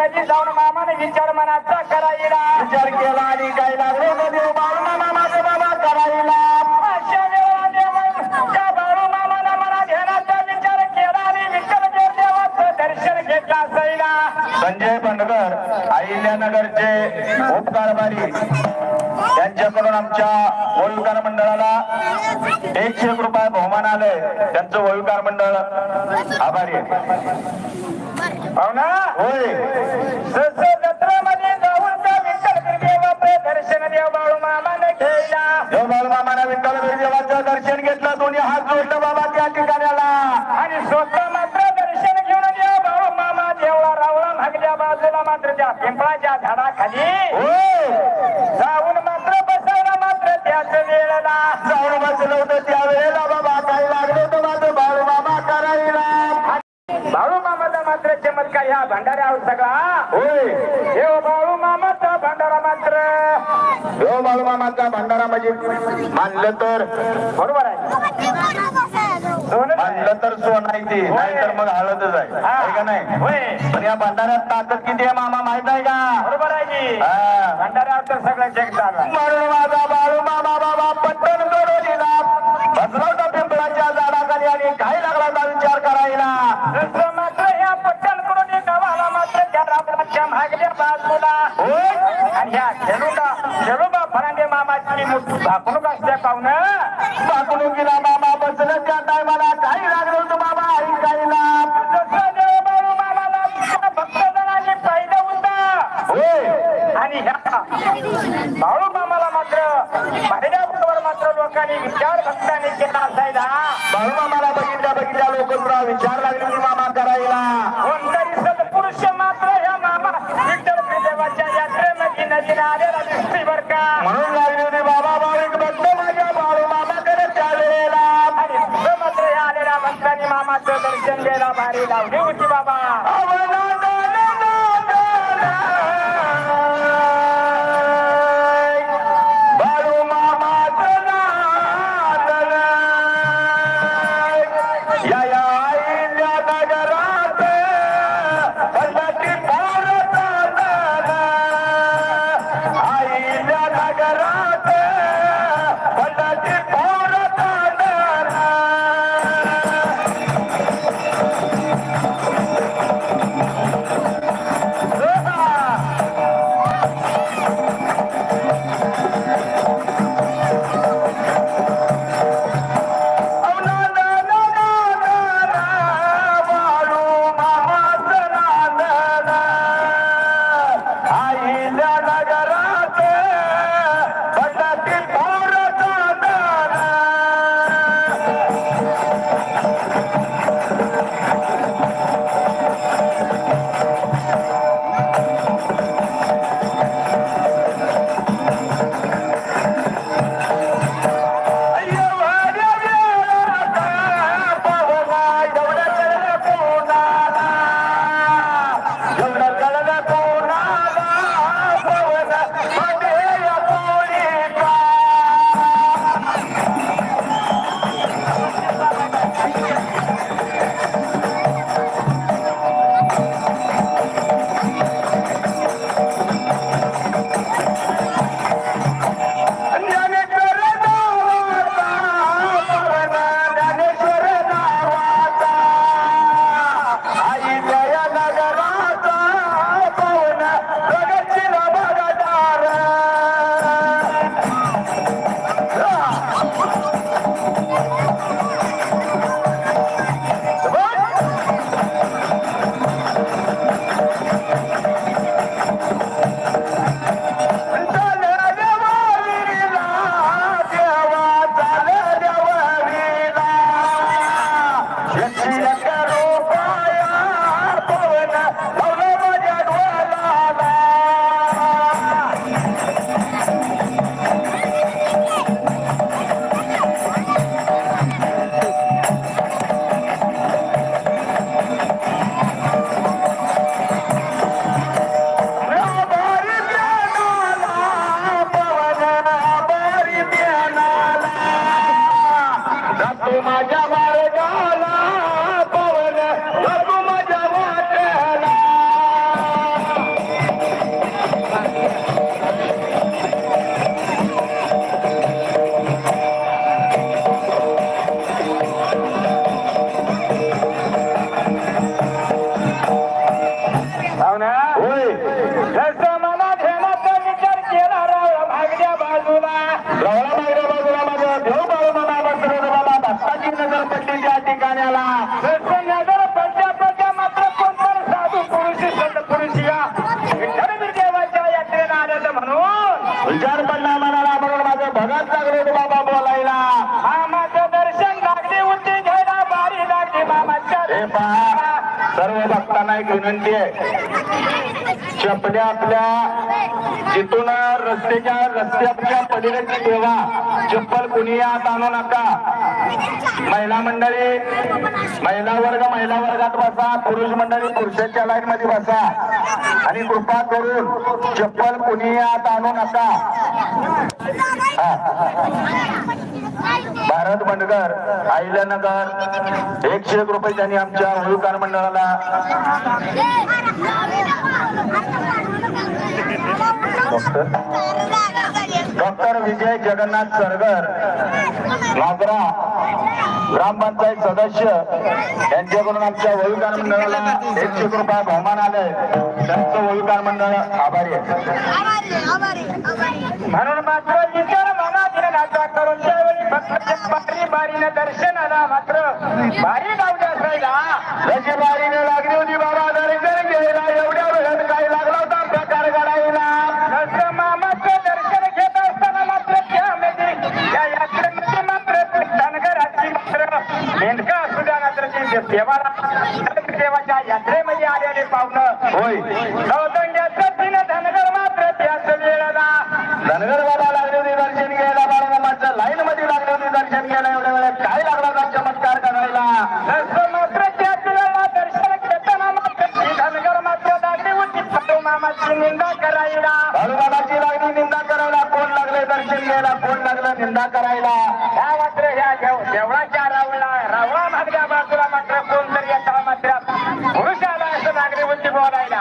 मात्र जाऊन मामाने विचार मनाचा करा अहिल्यानगरचे उपकारभारी त्यांच्याकडून आमच्या वळूकार मंडळाला एकशे एक रुपये बहुमान आलंय त्यांचं वळूकार मंडळ आभारी आहे. होय. दर्शन देव बाळू मामाने घेतला देव बाळू मामाने विठ्ठल देवाचं दर्शन चमत्कार ह्या भंडाऱ्यावर सगळा. होय. देव बाळू मामाचा भंडारा मात्र. देव बाळू मामाचा भंडारा म्हणजे मानलं तर बरोबर आहे. मानलं तर सोन आहे ते नाहीतर मग हळदच आहे. आहे का नाही? पण या भंडाऱ्यात ताकद किती आहे मामा माहीत आहे का? बरोबर आहे की. भंडाऱ्यावर तर सगळं जग चालला मामाची मोठी भाकणूक असल्या पाहुणं. पाकणुकीला मामा बसलं त्या टायमाला. काही लागलं होतं मामा ऐकायला जसं देव बाळू मामाला त्या भक्तजनाने पाहिलं होतं. होय. आणि ह्या बाळू मामाला मात्र पहिल्या बरोबर मात्र लोकांनी विचार भक्तांनी केला असायला. बाळू मामाला बघितल्या बघितल्या लोक तुला विचार लागले होते मामा करायला. कोणतरी सत्पुरुष मात्र ह्या मामा विठ्ठल देवाच्या यात्रेमध्ये नदीने आलेला दिसते बर का. म्हणून मामाचं दर्शन घ्यायला भारी लावली होती बाबा. विनंती आहे. चपल्या आपल्या जिथून रस्त्याच्या रस्त्याच्या पलीकडे ठेवा चप्पल कुणी आत आणू नका. महिला मंडळी महिला वर्ग महिला वर्गात बसा पुरुष मंडळी पुरुषांच्या लाईन मध्ये बसा. आणि कृपा करून चप्पल कुणी आत आणू नका. भारत बंडगर अहिल्यानगर एकशे एक रुपये त्यांनी आमच्या होळीकार मंडळाला डॉक्टर? विजय जगन्नाथ सरगर नागरा ग्रामपंचायत सदस्य यांच्याकडून आमच्या वळूकार मंडळाला एकशे एक रुपये बहुमान आलंय त्यांचं वळूकार मंडळ आभारी आहे. म्हणून मात्र बारी बारीनं दर्शनाला मात्र बारी गावली असायला. जशी बारीने लागली होती बाबा दर्शन घ्यायला एवढ्या वेळात काय लागला होता प्रकार घडायला. जसं मामाचं दर्शन घेत असताना मात्र त्यामध्ये या यात्रेमध्ये मात्र धनगराची मात्र. मेंढका मात्र देवाला देवाच्या यात्रेमध्ये आलेले पाहुणं. होय. लागले कोण लागलं? निंदा करायला. ह्या मात्र ह्या देवळाच्या रावळा रावळा मागल्या बाजूला मात्र कोणतरी एका मात्र पुरुषाला असं नागरिक होती बोलायला.